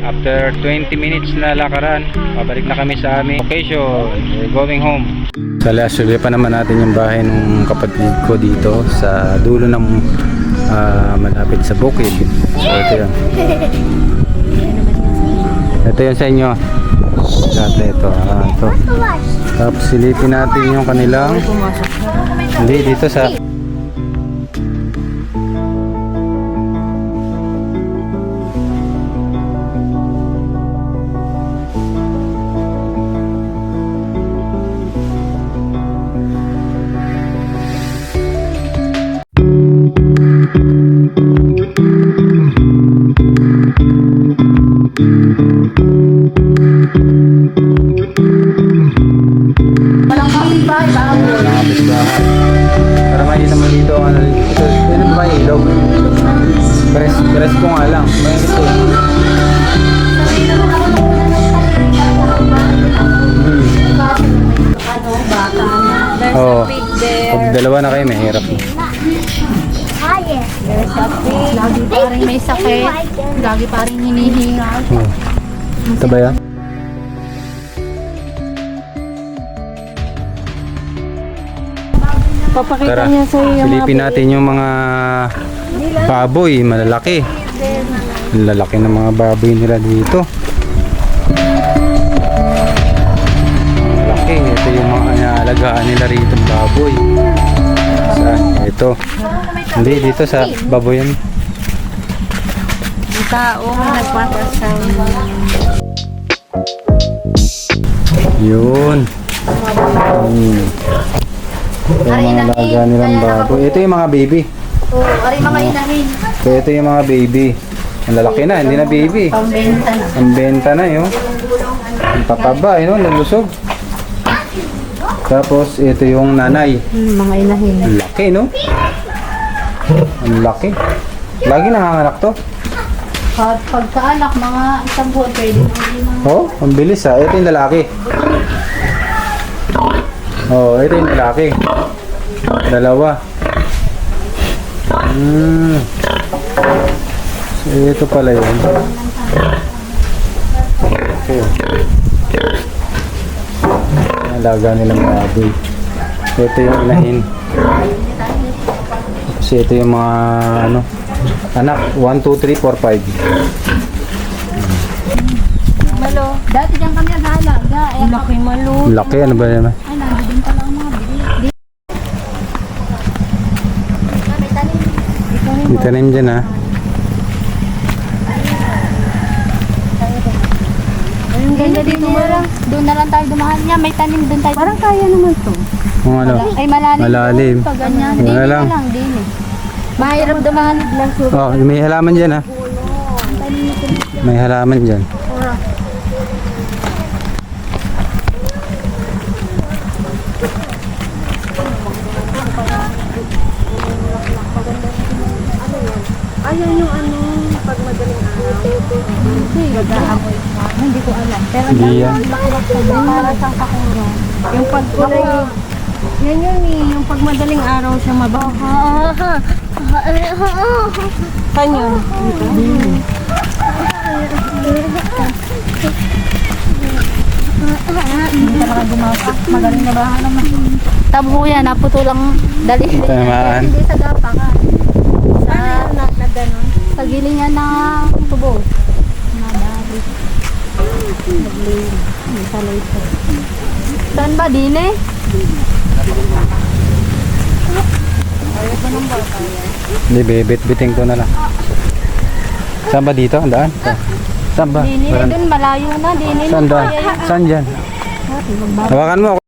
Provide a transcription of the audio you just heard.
After 20 minutes na lakaran, pabalik na kami sa aming location. We're going home. Sa Lasuli pa naman natin yung bahay ng kapatid ko dito sa dulo ng ah, malapit sa bukid. So ito yan. Ito yan sa inyo. Dati ito. Ah, ito. Tapos silipin natin yung kanilang hindi dito sa Walang kapitbahay, bago. mga kapitbahay. Para may naman dito ano ito. Ito ba yung ilog? Press, press ko nga lang. Mainit eh. Ano, bata na. Pig there. Pag dalawa na kayo, may hirap. There's a pig. Lagi pa rin may sakit. Lagi pa rin hinihinga. Hmm. Ito ba yan? Papakita Tara, niya sa iyo yung mga silipin natin yung mga baboy, malalaki. Lalaki ng mga baboy nila dito. Malaki, ito yung mga inaalagaan nila rito ng baboy. Saan? Ito. Hindi, dito sa baboyan. Yung taong nagpapasal. Alaga nilang baboy. Ito yung mga baby. Oo, ari mga inahin. So, ito yung mga baby. Ang lalaki na, hindi na baby. Pambenta na. Ang benta na yun. Ang papaba, yun, nalusog. Tapos, ito yung nanay. Hmm, mga inahin. Ang laki, no? Ang laki. Lagi nanganganak to. Pag pagkaanak, mga isang buwan pwede mga Oh, ang bilis ha. Ito yung lalaki. Oh, ito yung lalaki. Dalawa. Hmm. So, ito pala yun. Okay. Alaga nilang baboy. Ito yung inahin. Kasi ito yung mga ano, anak. 1, 2, 3, 4, 5. Malo. Dati dyan kami nag-aalaga. Eh, laki malo. Laki, ano ba yan? Ay, nandun pala ang mga bili. May tanim. Itanim dyan ha. Ayun, ganda dito mo lang. Doon na lang tayo dumaan niya. May tanim doon tayo. Parang kaya naman to. Kung ano. Ay, malalim. Malalim. Pag ganyan. Wala Dini lang. na lang, dini. Mahirap dumaan. Lang Oh, may halaman dyan ha. May halaman dyan. Ayan yung ano, pag madaling araw. Hindi, nag-aamoy pa. Hindi ko alam. Pero Hindi yan. para sa kakuro. Yung pag kulay, yan yun eh, yung pag madaling araw siya mabaho. Saan yun? Hindi talaga gumapa. Magaling na naman. Tabo yan, naputulang dali. Tamaan. Hindi sa gapa ka. Sa, na, na ganon. Sa gilingan ng tubo. Nadali. Nagling. Hindi sa later. Saan ba? Dine? Hindi, bibit-biting ko na lang. Saan ba dito? Ang daan? Saan? Saan ba? Walang- dun malayo na. Dine. Saan daan? Saan dyan? Hawakan mo.